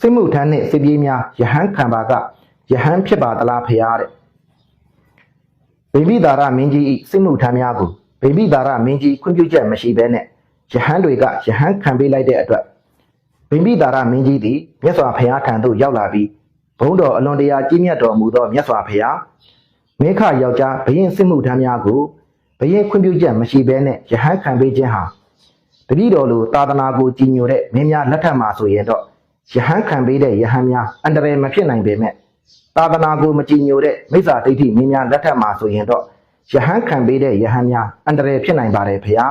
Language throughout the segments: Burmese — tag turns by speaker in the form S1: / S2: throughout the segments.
S1: စစ်မှုထမ်းနှင့်စစ်ပြေးများယဟန်ခံပါကယဟန်ဖြစ်ပါသလားဖရာတဲ့ဗိမိတာရမင်းကြီးဤစစ်မှုထမ်းများကိုဗိမိတာရမင်းကြီးခွင့်ပြုချက်မရှိဘဲနဲ့ယဟန်တွေကယဟန်ခံပေးလိုက်တဲ့အတွက်ဗိမိတာရမင်းကြီးသည်မြတ်စွာဘုရားထံသို့ရောက်လာပြီးဘုန်းတော်အလွန်တရာကြီးမြတ်တော်မူသောမြတ်စွာဘုရားမင်းခယောက်ျားဘရင်စစ်မှုထမ်းများကိုဘရင်ခွင့်ပြုချက်မရှိဘဲနဲ့ယဟန်ခံပေးခြင်းဟာတတိတော်လိုသာသနာကိုကြီးညိုတဲ့မင်းများလက်ထက်မှာဆိုရင်တော့ ယဟန်ခံပေးတဲ့ယဟန်များအန္တရာယ်မဖြစ်နိုင်ပေမဲ့သာသနာကိုမကြီးညိုတဲ့မိစ္ဆာဒိဋ္ဌိမင်းများလက်ထက်မှာဆိုရင်တော့ယဟန်ခံပေးတဲ့ယဟန်များအန္တရာယ်ဖြစ်နိုင်ပါတယ်ဖေဟာ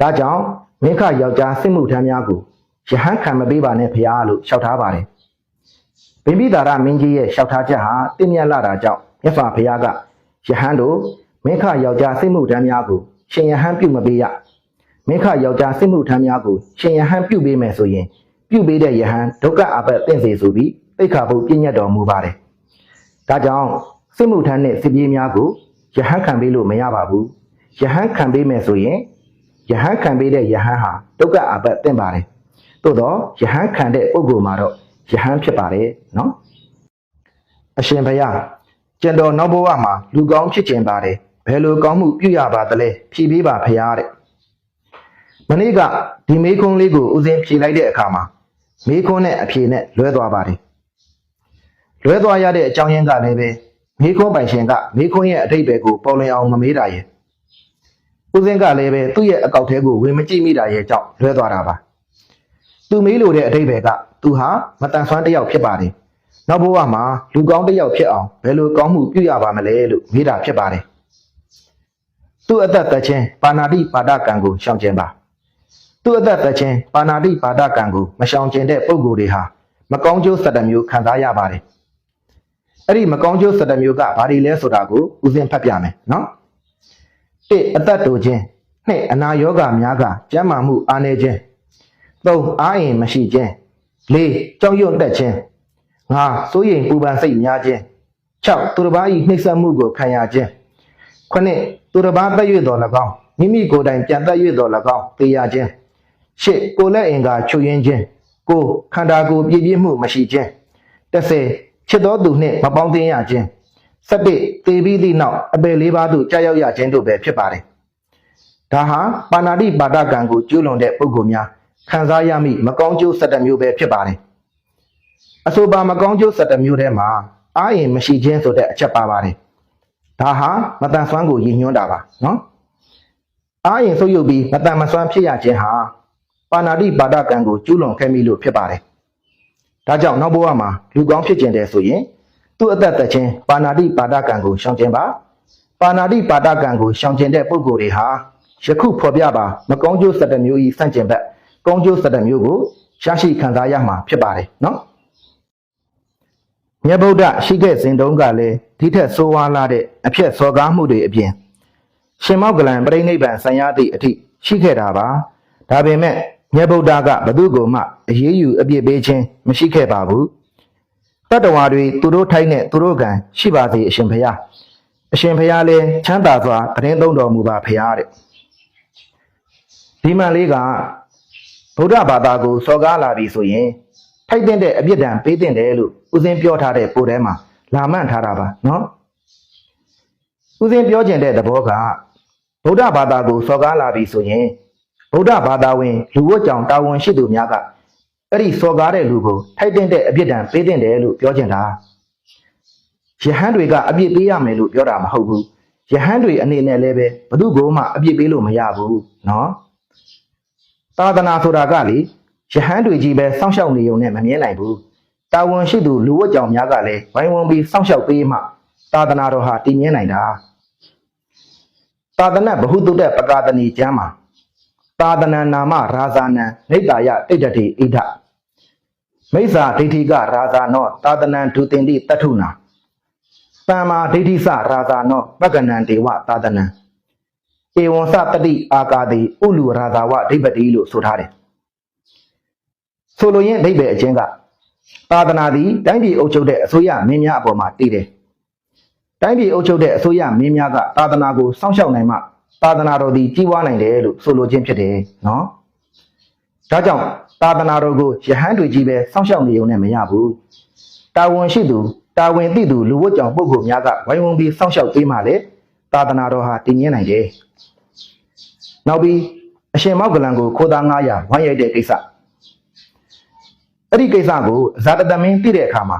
S1: ဒါကြောင့်မင်းခယောက်ျားစစ်မှုထမ်းများကိုယဟန်ခံမပေးပါနဲ့ဖေဟာလို့လျှောက်ထားပါတယ်ဗိမိတာရမင်းကြီးရဲ့လျှောက်ထားချက်ဟာတင့်မြတ်လာတာကြောင့်မြတ်စွာဘုရားကယဟန်တို့မင်းခယောက်ျားစစ်မှုထမ်းများကိုရှင်ယဟန်ပြုမပေးရမင်းခယောက်ျားစစ်မှုထမ်းများကိုရှင်ယဟန်ပြုပေးမယ်ဆိုရင် ပြုပေးတဲ့ယဟန်ဒုက္ခအပတ်တင့်စေဆိုပြီးသိက္ခာပုပြည့်ညတ်တော်မူပါတယ်။ဒါကြောင့်စစ်မှုထမ်းနဲ့စစ်ပြေးများကိုယဟန်ခံပေးလို့မရပါဘူး။ယဟန်ခံပေးမယ်ဆိုရင်ယဟန်ခံပေးတဲ့ယဟန်ဟာဒုက္ခအပတ်တင့်ပါတယ်။သို့တော့ယဟန်ခံတဲ့ပုဂ္ဂိုလ်မှာတော့ယဟန်ဖြစ်ပါတယ်နော်။အရှင်ဘုရားကျန်တော်နောက်ဘဝမှာလူကောင်းဖြစ်ခြင်းပါတယ်။ဘယ်လိုကောင်းမှုပြုရပါသလဲဖြေပေးပါဖရားတဲ့။မနေ့ကဒီမေးခွန်းလေးကိုဦးစင်းဖြေလိုက်တဲ့အခါမှာ မေးခွန်းနဲ့အဖြေနဲ့လွဲသွားပါတယ်။လွဲသွားရတဲ့အကြောင်းရင်းကလည်းပဲမေးခွန်းပိုင်ရှင်ကမေးခွန်းရဲ့အထိပ္ပယ်ကိုပေါ်လွင်အောင်မမေးတာရဲ့။ဦးစင်းကလည်းပဲသူ့ရဲ့အကောက်ထဲကိုဝင်မကြည့်မိတာရဲ့ကြောင့်လွဲသွားတာပါ။သူမေးလို့တဲ့အထိပ္ပယ်ကသူဟာမတန်ဆွမ်းတစ်ယောက်ဖြစ်ပါတယ်။နောက်ဘဝမှာလူကောင်းတစ်ယောက်ဖြစ်အောင်ဘယ်လိုကောင်းမှုပြုရပါမလဲလို့မေးတာဖြစ်ပါတယ်။သူ့အသက်သက်ချင်းပါဏာတိပါဒကံကိုရှောင်ကျင်ပါ။ သူ့အသက်သက်ချင်းပါဏာတိပါဒကံကိုမရှောင်ကျင်တဲ့ပုံကိုယ်တွေဟာမကောင်းကျိုး၁၇မျိုးခံစားရပါတယ်။အဲ့ဒီမကောင်းကျိုး၁၇မျိုးကဘာတွေလဲဆိုတာကိုဦးစင်းဖတ်ပြမယ်နော်။၁အသက်တူခြင်း၂အနာယောဂများကကျန်းမာမှုအားနည်းခြင်း၃အားအင်မရှိခြင်း၄ကြောက်ရွံ့တက်ခြင်း၅စိုးရိမ်ပူပန်စိတ်များခြင်း၆သူတစ်ပါး၏နှိပ်စက်မှုကိုခံရခြင်းခုနှစ်သူတစ်ပါးတက်ရွေ့တော်၎င်းမိမိကိုယ်တိုင်ပြန်တက်ရွေ့တော်၎င်းသိရခြင်း ရှစ်ကိုယ်လက်အင်္ဂါချွတ်ယွင်းခြင်းကိုယ်ခန္ဓာကိုယ်ပြည့်ပြည့်မှုမရှိခြင်းတစ်ဆယ်ချစ်တော်သူနှင့်မပေါင်းသင်းရခြင်းစက်တစ်သေပြီးသည့်နောက်အပယ်လေးပါးသို့ကြာရောက်ရခြင်းတို့ပဲဖြစ်ပါတယ်ဒါဟာပါဏာတိပါဒကံကိုကျွလွန်တဲ့ပုဂ္ဂိုလ်များခံစားရမိ မကောင်းကျိုး၁၇မျိုးပဲဖြစ်ပါတယ်အဆိုပါမကောင်းကျိုး၁၇မျိုးထဲမှာအာရင်မရှိခြင်းဆိုတဲ့အချက်ပါပါတယ်ဒါဟာမတန်ဆွမ်းကိုရည်ညွှန်းတာပါနော်အာရင်ဆုပ်ယုပ်ပြီးမတန်မဆွမ်းဖြစ်ရခြင်းဟာ ပါဏာတိပါဒကံကိုကျူးလွန်ခဲ့မိလို့ဖြစ်ပါတယ်။ဒါကြောင့်နောက်ဘဝမှာလူကောင်းဖြစ်ခြင်းတဲ့ဆိုရင်သူ့အသက်သက်ချင်းပါဏာတိပါဒကံကိုရှောင်ကျင်ပါပါဏာတိပါဒကံကိုရှောင်ကျင်တဲ့ပုဂ္ဂိုလ်တွေဟာယခုဖော်ပြပါမကောင်းကျိုး၁၇မျိုးဤစန့်ကျင်ဘက်ကောင်းကျိုး၁၇မျိုးကိုရရှိခံစားရမှာဖြစ်ပါတယ်နော်။မြတ်ဗုဒ္ဓရှိခဲ့စဉ်တုန်းကလည်းဒီထက်ဆိုးဝါးလာတဲ့အဖြစ်စော်ကားမှုတွေအပြင်ရှင်မောက်ကလန်ပြိဋိဘံဆံရသည့်အထိရှိခဲ့တာပါဒါပေမဲ့ မြတ်ဗုဒ္ဓကဘသူကိုမှအရေးယူအပြစ်ပေးခြင်းမရှိခဲ့ပါဘူးတတ္တဝါတွေသူတို့ထိုက်နဲ့သူတို့ကံရှိပါစေအရှင်ဘုရားအရှင်ဘုရားလည်းချမ်းသာစွာတရင်သုံးတော်မူပါဖရာတဲ့ဒီမှန်လေးကဗုဒ္ဓဘာသာကိုစော်ကားလာပြီဆိုရင်ထိုက်တဲ့အပြစ်ဒဏ်ပေးတင်တယ်လို့ဦးစင်းပြောထားတဲ့ပို့ထဲမှာလာမှန်ထားတာပါနော်ဦးစင်းပြောကျင်တဲ့သဘောကဗုဒ္ဓဘာသာကိုစော်ကားလာပြီဆိုရင် ဗုဒ္ဓဘာသာဝင်လူဝတ်ကြောင်တာဝန်ရှိသူများကအဲ့ဒီစော်ကားတဲ့လူကိုထိုက်တဲ့အပြစ်ဒဏ်ပေးတင်တယ်လို့ပြောကျင်တာယဟန်တွေကအပြစ်ပေးရမယ်လို့ပြောတာမဟုတ်ဘူးယဟန်တွေအနေနဲ့လည်းပဲဘသူ့ကိုမှအပြစ်ပေးလို့မရဘူးနော်သာသနာဆိုတာကလေယဟန်တွေကြီးပဲစောင့်ရှောက်နေုံနဲ့မမြင်နိုင်ဘူးတာဝန်ရှိသူလူဝတ်ကြောင်များကလည်းဝိုင်းဝန်းပြီးစောင့်ရှောက်ပေးမှသာသနာတော်ဟာတည်မြဲနိုင်တာသာသနဗဟုတုတ္တပကာသနီကျမ်းမှာ သာသနနာမရာဇာနံနေတ္တာယတိတ္တတိဣဒမိစ္ဆာဒိဋ္ဌိကရာဇာနောသာသနံဒုတင်တိတတ္ထုနာတမ္မာဒိဋ္ဌိစရာဇာနောပက္ကနံဒေဝသာသနံဧဝံစတတိအာကာတိဥလူရာဇာဝဒိဗ္ဗတိလို့ဆိုထားတယ်ဆိုလိုရင်းအဓိပ္ပာယ်အချင်းကသာသနာသည်တိုင်းပြည်အုပ်ချုပ်တဲ့အစိုးရမင်းများအပေါ်မှာတည်တယ်တိုင်းပြည်အုပ်ချုပ်တဲ့အစိုးရမင်းများကသာသနာကိုစောင့်ရှောက်နိုင်မှ သာသနာတော်သည်ကြီးပွားနိုင်တယ်လို့ဆိုလိုခြင်းဖြစ်တယ်နော်။ဒါကြောင့်သာသနာတော်ကိုယဟန်တွေကြီးပဲစောင့်ရှောက်နေုံနဲ့မရဘူးတာဝန်ရှိသူတာဝန်သိသူလူဝတ်ကြောင့်ပုဂ္ဂိုလ်များကဝိုင်းဝန်းပြီးစောင့်ရှောက်ပေးမှလေသာသနာတော်ဟာတည်မြဲနိုင်တယ်နောက်ပြီးအရှင်မောက်ကလန်ကိုခိုးသား900ဝိုင်းရိုက်တဲ့ကိစ္စအဲ့ဒီကိစ္စကိုဇာတတမင်းသိတဲ့အခါမှာ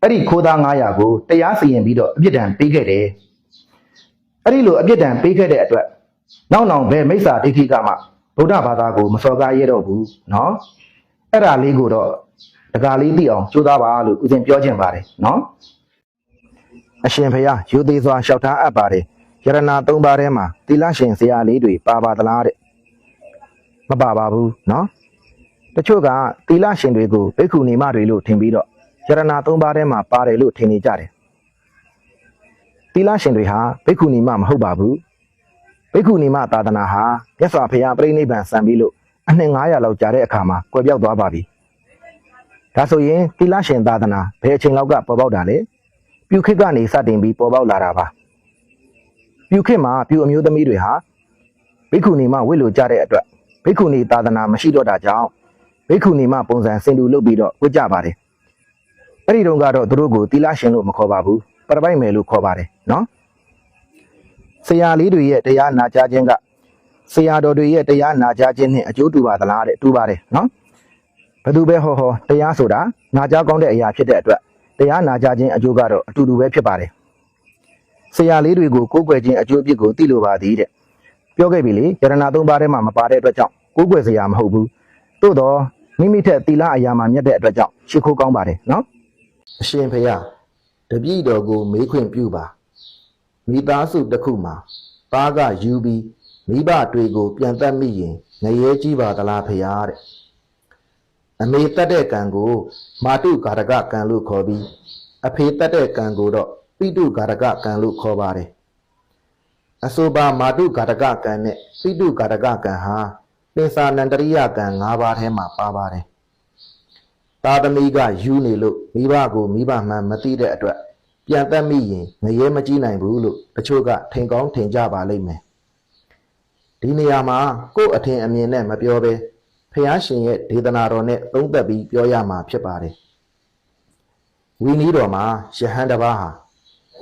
S1: အဲ့ဒီခိုးသား900ကိုတရားစီရင်ပြီးတော့အပြစ်ဒဏ်ပေးခဲ့တယ် အဲ့ဒီလိုအပြစ်ဒဏ်ပေးခဲ့တဲ့အတွက်နောက်နောက်ပဲမိစ္ဆာဒိဋ္ဌိကမှဗုဒ္ဓဘာသာကိုမစော်ကားရတော့ဘူးเนาะအဲ့ဒါလေးကိုတော့တကားလေးသိအောင်ကြိုးစားပါလို့ဦးဇင်ပြောချင်ပါတယ်เนาะအရှင်ဖျားယူသေးစွာလျှောက်ထားအပ်ပါတယ်ယရနာ၃ပါးထဲမှာသီလရှင်ဆရာလေးတွေပါပါသလားတဲ့မပါပါဘူးเนาะတချို့ကသီလရှင်တွေကိုဘိက္ခုနီမတွေလို့ထင်ပြီးတော့ယရနာ၃ပါးထဲမှာပါတယ်လို့ထင်နေကြတယ် သီလရှင်တွေဟာဘိက္ခုနီမမဟုတ်ပါဘူးဘိက္ခုနီမသာသနာဟာမြတ်စွာဘုရားပြိဋိဘံစံပြီးလို့အနှစ်900လောက်ကြာတဲ့အခါမှာကွယ်ပြောက်သွားပါပြီဒါဆိုရင်သီလရှင်သာသနာဘယ်အချိန်လောက်ကပေါ်ပေါက်တာလဲပြုခေတ်ကနေစတင်ပြီးပေါ်ပေါက်လာတာပါပြုခေတ်မှာပြုအမျိုးသမီးတွေဟာဘိက္ခုနီမဝိလို့ကြတဲ့အတွက်ဘိက္ခုနီသာသနာမရှိတော့တာကြောင့်ဘိက္ခုနီမပုံစံစင်တူလုပ်ပြီးတော့ဝတ်ကြပါတယ်အဲ့ဒီတုန်းကတော့သူတို့ကိုသီလရှင်လို့မခေါ်ပါဘူးပရပိုက်မယ်လို့ခေါ်ပါတယ် နော်ဆရာလေးတွေရဲ့တရားနာကြားခြင်းကဆရာတော်တွေရဲ့တရားနာကြားခြင်းနဲ့အကျိုးတူပါသလားတဲ့တူပါတယ်နော်ဘယ်သူပဲဟောဟောတရားဆိုတာနာကြားကောင်းတဲ့အရာဖြစ်တဲ့အတွက်တရားနာကြားခြင်းအကျိုးကတော့အတူတူပဲဖြစ်ပါတယ်ဆရာလေးတွေကိုကိုးကွယ်ခြင်းအကျိုးအပြစ်ကိုသိလိုပါသည်တဲ့ပြောခဲ့ပြီလေယရဏသုံးပါးထဲမှာမပါတဲ့အတွက်ကြောင့်ကိုးကွယ်စရာမဟုတ်ဘူးသို့တော့မိမိထက်သီလအရာမှာမြတ်တဲ့အတွက်ကြောင့်ရှ िख ိုးကောင်းပါတယ်နော်အရှင်ဖေယတပည့်တော်ကိုမေးခွင့်ပြုပါ မိသားစုတစ်ခုမှာသားကယူပြီးမိဘတွေကို ပြန်တတ်မိရင်ငရဲကြီးပါသလားဖေယတဲ့အမေတတ်တဲ့ကံကိုမာတုကာရကကံလို့ခေါ်ပြီးအဖေတတ်တဲ့ကံကိုတော့ပိတုကာရကကံလို့ခေါ်ပါတယ်အဆိုပါမာတုကာရကကံနဲ့ပိတုကာရကကံဟာပင်စာနန္တရိယကံ၅ပါးထဲမှာပါပါတယ်သာသမီကယူနေလို့မိဘကိုမိဘမှန်မသိတဲ့အတွက် ပြန်တတ်မိရင်ငရဲမကြီးနိုင်ဘူးလို့တချို့ကထင်ကောင်းထင်ကြပါလိမ့်မယ်ဒီနေရာမှာကိုယ့်အထင်အမြင်နဲ့မပြောဘဲဖះရှင်ရဲ့ဒေသနာတော်နဲ့သုံးသက်ပြီးပြောရမှာဖြစ်ပါတယ်ဝီနီးတော်မှာယဟန်တစ်ပါးဟာ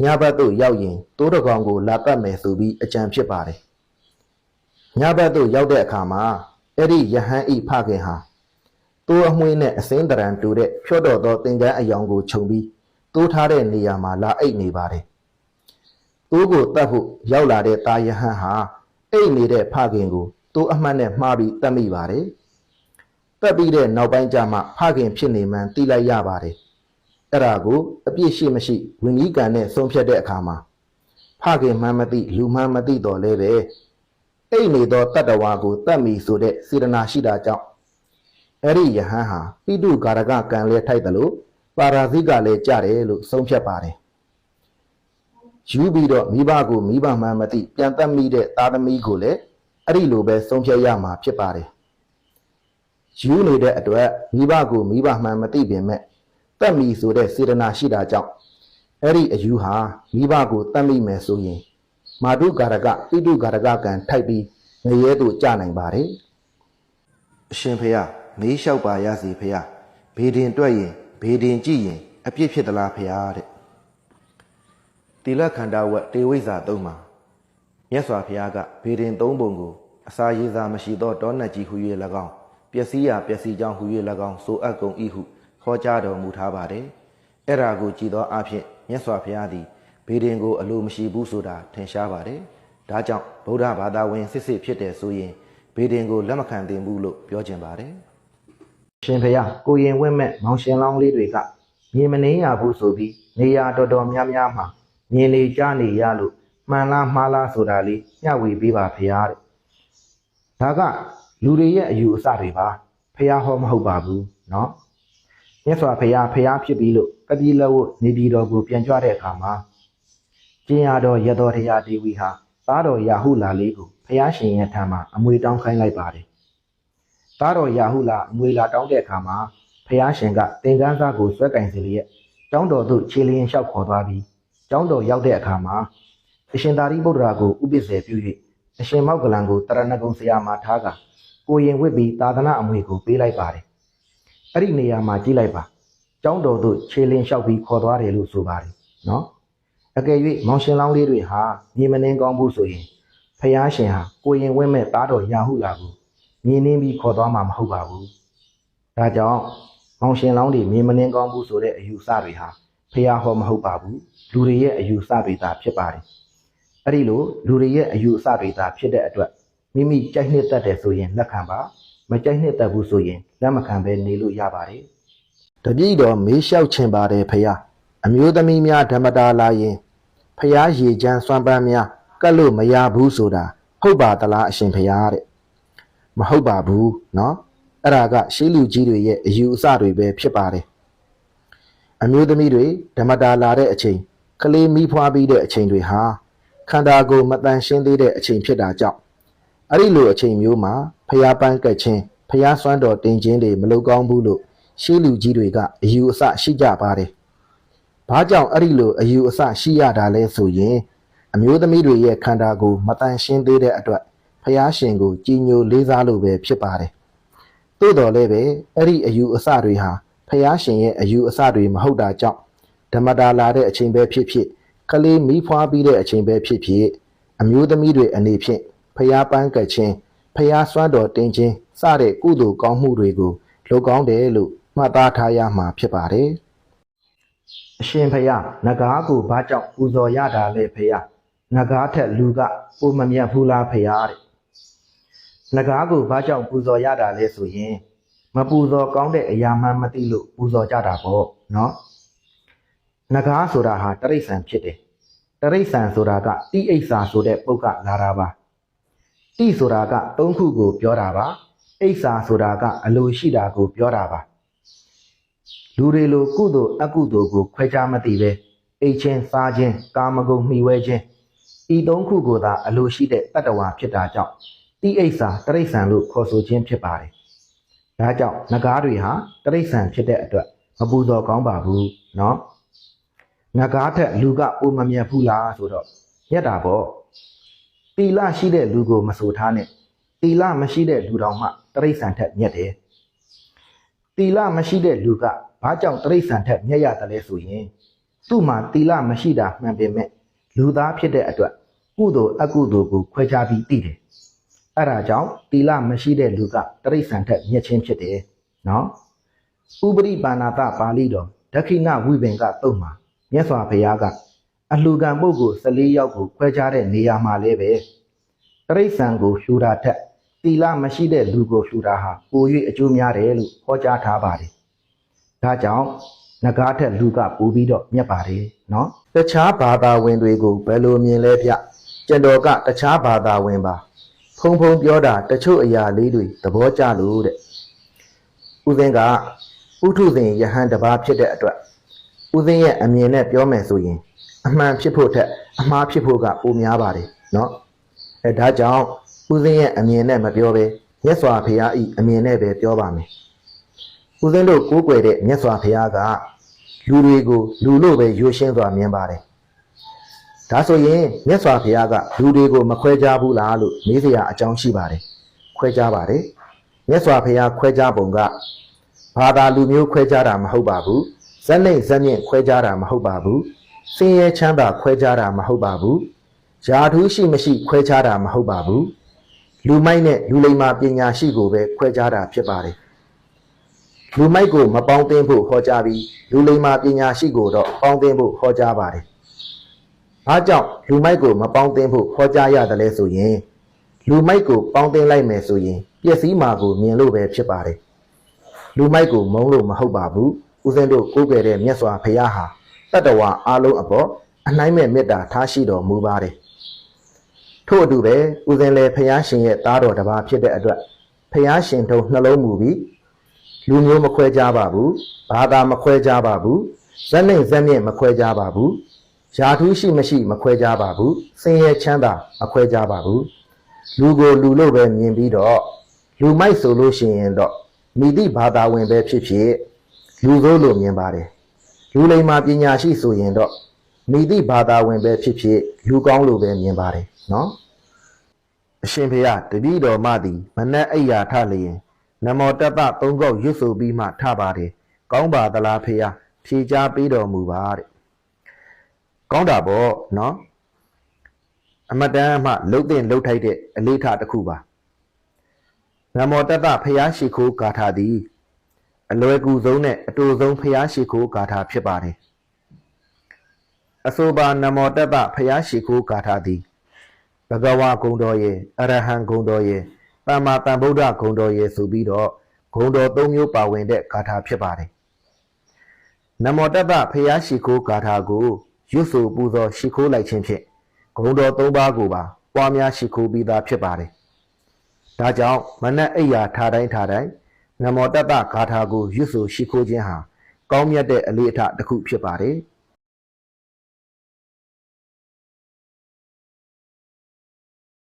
S1: ညဘက်သို့ရောက်ရင်တိုးတကောင်ကိုလာတတ်မယ်ဆိုပြီးအကြံဖြစ်ပါတယ်ညဘက်သို့ရောက်တဲ့အခါမှာအဲ့ဒီယဟန်ဤဖခင်ဟာတိုးအမွှေးနဲ့အစင်းတရံတူတဲ့ဖြော့တော်သောသင်္ကန်းအယောင်ကိုခြုံပြီး တိုးထားတဲ့နေရာမှာလာအိတ်နေပါတယ်တိုးကိုတတ်ဖို့ရောက်လာတဲ့တာယဟန်ဟာအိတ်နေတဲ့ဖခင်ကိုတိုးအမှတ်နဲ့မှားပြီးတတ်မိပါတယ်တက်ပြီးတဲ့နောက်ပိုင်းကျမှဖခင်ဖြစ်နေမှန်းသိလိုက်ရပါတယ်အဲ့ဒါကိုအပြစ်ရှိမရှိဝိနည်းကံနဲ့ဆုံးဖြတ်တဲ့အခါမှာဖခင်မှန်းမသိလူမှန်းမသိတော့လဲပဲအိတ်နေသောတတ္တဝါကိုတတ်မိဆိုတဲ့စေတနာရှိတာကြောင့်အဲ့ဒီယဟန်ဟာပိတုကာရကကံလဲထိုက်တယ်လို့ ပါရာဇိကလည်းကြတယ်လို့ဆုံးဖြတ်ပါတယ်ယူပြီးတော့မိဘကိုမိဘမှန်းမသိပြန်တတ်မိတဲ့သားသမီးကိုလည်းအဲ့ဒီလိုပဲဆုံးဖြတ်ရမှာဖြစ်ပါတယ်ယူနေတဲ့အတွက်မိဘကိုမိဘမှန်မသိပင်မဲ့တတ်မိဆိုတဲ့စေတနာရှိတာကြောင့်အဲ့ဒီအယူဟာမိဘကိုတတ်မိမယ်ဆိုရင်မာတုကာရကပိတုကာရကကံထိုက်ပြီးငရဲတို့ကြနိုင်ပါတယ်အရှင်ဖေယမေးလျှောက်ပါရစီဖေယဘေဒင်တွက်ရင် ဘေဒင်ကြည့်ရင်အပြစ်ဖြစ်သလားဖေယတဲ့တိလခန္ဓာဝတ်တေဝိဇ္ဇာသုံးမှာမြတ်စွာဘုရားကဘေဒင်သုံးပုံကိုအစာရည်စာမရှိသောတောနတ်ကြီးဟူ၍၎င်းပျက်စီးရာပျက်စီးကြောင်းဟူ၍၎င်းဆိုအပ်ကုန်၏ဟုဟောကြားတော်မူထားပါတယ်။အဲ့ဒါကိုကြည်သောအဖြစ်မြတ်စွာဘုရားသည်ဘေဒင်ကိုအလိုမရှိဘူးဆိုတာထင်ရှားပါတယ်။ဒါကြောင့်ဗုဒ္ဓဘာသာဝင်စစ်စစ်ဖြစ်တယ်ဆိုရင်ဘေဒင်ကိုလက်မခံသင့်ဘူးလို့ပြောခြင်းပါတယ်။ ရှင်ဖျားကိုရင်ဝင့်မဲ့မောင်ရှင်လောင်းလေးတွေကမြင်မနေရဘူးဆိုပြီးနေရာတော်တော်များများမှာမြင်နေကြနေရလို့မှန်လားမှားလားဆိုတာလေးမျှဝေပေးပါဖရားတဲ့။ဒါကလူတွေရဲ့အယူအဆတွေပါဖះဟောမဟုတ်ပါဘူးเนาะမြတ်စွာဘုရားဖះဖြစ်ပြီးလို့ကတိလဝတ်နေပြည်တော်ကိုပြန်ကြွတဲ့အခါမှာကျင်ရတော်ရတော်တရားဒေဝီဟာသားတော်ရာဟုလာလေးကိုဖះရှင်ရဲ့ထံမှာအမွေတောင်းခိုင်းလိုက်ပါတယ် သားတော်ရာဟုလာအမွေလာတောင်းတဲ့အခါမှာဖះရှင်ကသင်္ကန်းစားကိုဆွဲကင်စီလျက်ကျောင်းတော်သို့ခြေလျင်လျှောက်ခေါ်သွားပြီးကျောင်းတော်ရောက်တဲ့အခါမှာအရှင်သာရိပုတ္တရာကိုဥပစ္စေပြု၍အရှင်မောက်ကလန်ကိုတရဏဂုံဆရာမှာထားကကိုရင်ဝစ်ပြီးသာသနာအမွေကိုပေးလိုက်ပါတယ်အဲ့ဒီနေရာမှာကြည့်လိုက်ပါကျောင်းတော်သို့ခြေလင်းလျှောက်ပြီးခေါ်သွားတယ်လို့ဆိုပါတယ်နော်အကယ်၍မောင်ရှင်လောင်းလေးတွေဟာမြေမနှင်းကောင်းဘူးဆိုရင်ဖယားရှင်ဟာကိုရင်ဝင့်မဲ့သားတော်ရာဟုလာကို မြင်နှင်းပြီးခေါ်သွားမှာမဟုတ်ပါဘူးဒါကြောင့်မောင်ရှင်လောင်းတွေမြေမနှင်းကောင်းဘူးဆိုတဲ့အယူဆတွေဟာဖယားဟောမဟုတ်ပါဘူးလူတွေရဲ့အယူဆတွေသာဖြစ်ပါတယ်အဲ့ဒီလိုလူတွေရဲ့အယူအဆတွေသာဖြစ်တဲ့အတွက်မိမိကြိုက်နှစ်သက်တယ်ဆိုရင်လက်ခံပါမကြိုက်နှစ်သက်ဘူးဆိုရင်လက်မခံဘဲနေလို့ရပါတယ်တပြည့်တော်မေးလျှောက်ချင်ပါတယ်ဖယားအမျိုးသမီးများဓမ္မတာလာရင်ဖယားရေချမ်းစွမ်းပန်းများကတ်လို့မရဘူးဆိုတာဟုတ်ပါသလားအရှင်ဖယားတဲ့ မဟုတ်ပါဘူးเนาะအဲ့ဒါကရှေးလူကြီးတွေရဲ့အယူအဆတွေပဲဖြစ်ပါတယ်အမျိုးသမီးတွေဓမ္မတာလာတဲ့အချိန်ကလေးမိဖွားပြီးတဲ့အချိန်တွေဟာ ခန္ဓာကိုယ်မတန်ရှင်းသေးတဲ့အချိန်ဖြစ်တာကြောင့်အဲ့ဒီလိုအချိန်မျိုးမှာဖျားပန်းကက်ခြင်းဖျားစွမ်းတော်တင်ခြင်းတွေမလုပ်ကောင်းဘူးလို့ရှေးလူကြီးတွေကအယူအဆရှိကြပါတယ်။ဘာကြောင့်အဲ့ဒီလိုအယူအဆရှိရတာလဲဆိုရင်အမျိုးသမီးတွေရဲ့ခန္ဓာကိုယ်မတန်ရှင်းသေးတဲ့အတွက် ဖျားရှင်ကိုကြည်ညိုလေးစားလို့ပဲဖြစ်ပါတယ်။သို့တော်လည်းပဲအဲ့ဒီအယူအဆတွေဟာဖျားရှင်ရဲ့အယူအဆတွေမဟုတ်တာကြောင့်ဓမ္မတာလာတဲ့အချိန်ပဲဖြစ်ဖြစ်ကလေးမိဖွားပြီးတဲ့အချိန်ပဲဖြစ်ဖြစ်အမျိုးသမီးတွေအနေဖြင့်ဖျားပန်းကက်ခြင်းဖျားစွမ်းတော်တင်ခြင်းစတဲ့ကုသိုလ်ကောင်းမှုတွေကိုလုပ်ကောင်းတယ်လို့မှတ်သားထားရမှာဖြစ်ပါတယ်။အရှင်ဖျားငကားကိုဘာကြောင့်ပူဇော်ရတာလဲဖျားငကားထက်လူကပုံမမြတ်ဘူးလားဖျားတဲ့။ ငကားကိုဘာကြောင့်ပူဇော်ရတာလဲဆိုရင် မပူဇော်ကောင်းတဲ့အရာမှမသိလို့ပူဇော်ကြတာပေါ့နော်။ငကားဆိုတာဟာတရိษံဖြစ်တယ်။တရိษံဆိုတာကတိအိဋ္ဌာဆိုတဲ့ပုဂ္ဂလာတာပါ။တိဆိုတာကသုံးခုကိုပြောတာပါ။အိဋ္ဌာဆိုတာကအလိုရှိတာကိုပြောတာပါ။လူတွေလိုကုသိုလ်အကုသိုလ်ကိုခွဲခြားမသိပဲအိတ်ချင်းစားခြင်းကာမဂုဏ်မှီဝဲခြင်းဤသုံးခုကိုသာအလိုရှိတဲ့တတ္တဝါဖြစ်တာကြောင့် တိအိဋ္ဌာတရိษံလို့ခေါ်ဆိုခြင်းဖြစ်ပါတယ်။ဒါကြောင့်ငကားတွေဟာတရိษံဖြစ်တဲ့အတွက်မပူဇော်ကောင်းပါဘူးနော်။ငကားထက်လူကပိုမမြတ်ဘူးလားဆိုတော့မြတ်တာပေါ့တီလရှိတဲ့လူကိုမဆိုထားနဲ့တီလမရှိတဲ့လူတော်မှတရိษံထက်မြတ်တယ်တီလမရှိတဲ့လူကဘာကြောင့်တရိษံထက်မြတ်ရတယ်လဲဆိုရင်သူ့မှာတီလမရှိတာမှန်ပေမဲ့လူသားဖြစ်တဲ့အတွက်ကုသိုလ်အကုသိုလ်ကိုခွဲခြားပြီးသိတယ် အဲ့ဒါကြောင့်တီလမရှိတဲ့လူကတရိษံထက်မြတ်ခြင်းဖြစ်တယ်နော်ဥပရိပါဏာတပါဠိတော်ဒက္ခိဏဝိပင်ကတုတ်မှာမြတ်စွာဘုရားကအလှူခံပုဂ္ဂိုလ်14ယောက်ကိုခွဲခြားတဲ့နေရာမှာလည်းပဲတရိษံကိုလှူတာထက်တီလမရှိတဲ့လူကိုလှူတာဟာပို၍အကျိုးများတယ်လို့ဟောကြားထားပါတယ်ဒါကြောင့်ငကားထက်လူကပိုပြီးတော့မြတ်ပါတယ်နော်တခြားဘာသာဝင်တွေကိုဘယ်လိုမြင်လဲဗျကျန်တော်ကတခြားဘာသာဝင်ပါ ဖုံဖုံပြောတာတချို့အရာလေးတွေသဘောကျလို့တဲ့ဥစဉ်ကဥထုဇဉ်ယဟန်တစ်ပါးဖြစ်တဲ့အတွက်ဥစဉ်ရဲ့အမြင်နဲ့ပြောမယ်ဆိုရင် အမှန်ဖြစ်ဖို့ထက်အမှားဖြစ်ဖို့ကပိုများပါတယ်နော်အဲဒါကြောင့်ဥစဉ်ရဲ့အမြင်နဲ့မပြောဘဲမြတ်စွာဘုရားဤအမြင်နဲ့ပဲပြောပါမယ်ဥစဉ်တို့ကိုးကွယ်တဲ့မြတ်စွာဘုရားကလူတွေကိုလူလို့ပဲရွှေရှင်းစွာမြင်ပါတယ် ဒါဆိုရင်မြတ်စွာဘုရားကလူတွေကိုမခွဲခြားဘူးလားလို့မေးစရာအကြောင်းရှိပါတယ်ခွဲခြားပါတယ်မြတ်စွာဘုရားခွဲခြားပုံကဘာသာလူမျိုးခွဲခြားတာမဟုတ်ပါဘူးဇက်နဲ့ဇက်မြင့်ခွဲခြားတာမဟုတ်ပါဘူးစင်ရဲချမ်းသာခွဲခြားတာမဟုတ်ပါဘူးယာထူးရှိမရှိခွဲခြားတာမဟုတ်ပါဘူးလူမိုက်နဲ့လူလိမ္မာပညာရှိကိုပဲခွဲခြားတာဖြစ်ပါတယ်လူမိုက်ကိုမပေါင်းသင်းဖို့ဟောကြားပြီးလူလိမ္မာပညာရှိကိုတော့ပေါင်းသင်းဖို့ဟောကြားပါတယ်။ ဘာကြောင့်လူမိုက်ကိုမပေါင်းသင်းဖို့ဟောကြားရတယ်လဲဆိုရင်လူမိုက်ကိုပေါင်းသင်းလိုက်မယ်ဆိုရင်ပျက်စီးမှာကိုမြင်လို့ပဲဖြစ်ပါတယ်။လူမိုက်ကိုမုန်းလို့မဟုတ်ပါဘူး။ဦးဇင်းတို့ကိုးကွယ်တဲ့မြတ်စွာဘုရားဟာတတ္တဝါအလုံးအပေါ်အနှိုင်းမဲ့မေတ္တာထားရှိတော်မူပါတယ်။ထို့အတူပဲဦးဇင်းလည်းဘုရားရှင်ရဲ့သားတော်တစ်ပါးဖြစ်တဲ့အတွက်ဘုရားရှင်ထုံနှလုံးမူပြီးလူမျိုးမခွဲကြပါဘူးဘာသာမခွဲကြပါဘူးဇက်နဲ့ဇက်မြင့်မခွဲကြပါဘူး ယာထူးရှိမရှိမခွဲကြပါဘူးစင်ရဲ့ချမ်းသာမခွဲကြပါဘူးလူကိုလူလို့ပဲမြင်ပြီးတော့လူမိုက်ဆိုလို့ရှိရင်တော့မိသည့်ဘာသာဝင်ပဲဖြစ်ဖြစ်လူဆိုးလို့မြင်ပါတယ်လူလိမ္မာပညာရှိဆိုရင်တော့မိသည့်ဘာသာဝင်ပဲဖြစ်ဖြစ်လူကောင်းလို့ပဲမြင်ပါတယ်နော်အအရှင်ဖေယတပည့်တော်မသည်မနက်အိယာထလျင်နမောတတ္တသုံးခေါက်ရွတ်ဆိုပြီးမှထပါတယ်ကောင်းပါသလားဖေယဖြေချပေးတော်မူပါတဲ့ ကောင်းတာပေါ့နော်အမတန်မှလှုပ်တဲ့လှုပ်ထိုက်တဲ့အလေးထားတစ်ခုပါနမောတတ္တဖျားရှိခိုးဂါထာသည်အလွယ်ကူဆုံးနဲ့အတူဆုံးဖျားရှိခိုးဂါထာဖြစ်ပါတယ်အဆိုပါနမောတတ္တဖျားရှိခိုးဂါထာသည်ဘဂဝါဂုံတော်ရဲ့အရဟံဂုံတော်ရဲ့တမ္မာတန်ဗုဒ္ဓဂုံတော်ရဲ့ဆိုပြီးတော့ဂုံတော်၃မျိုးပါဝင်တဲ့ဂါထာဖြစ်ပါတယ်။နမောတတ္တဖျားရှိခိုးဂါထာကို ရွတ်ဆိုပူဇော်ရှိခိုးလိုက်ခြင်းဖြင့်ဂုံတော်၃ပါးကိုပါပွားများရှိခိုးပြီးသားဖြစ်ပါတယ်။ဒါကြောင့်မနက်အိယာထားတိုင်းထားတိုင်းနမောတတ္တဂါထာကိုရွတ်ဆိုရှိခိုးခြင်းဟာကောင်းမြတ်တဲ့အလေးအထတစ်ခုဖြစ်ပါတယ်။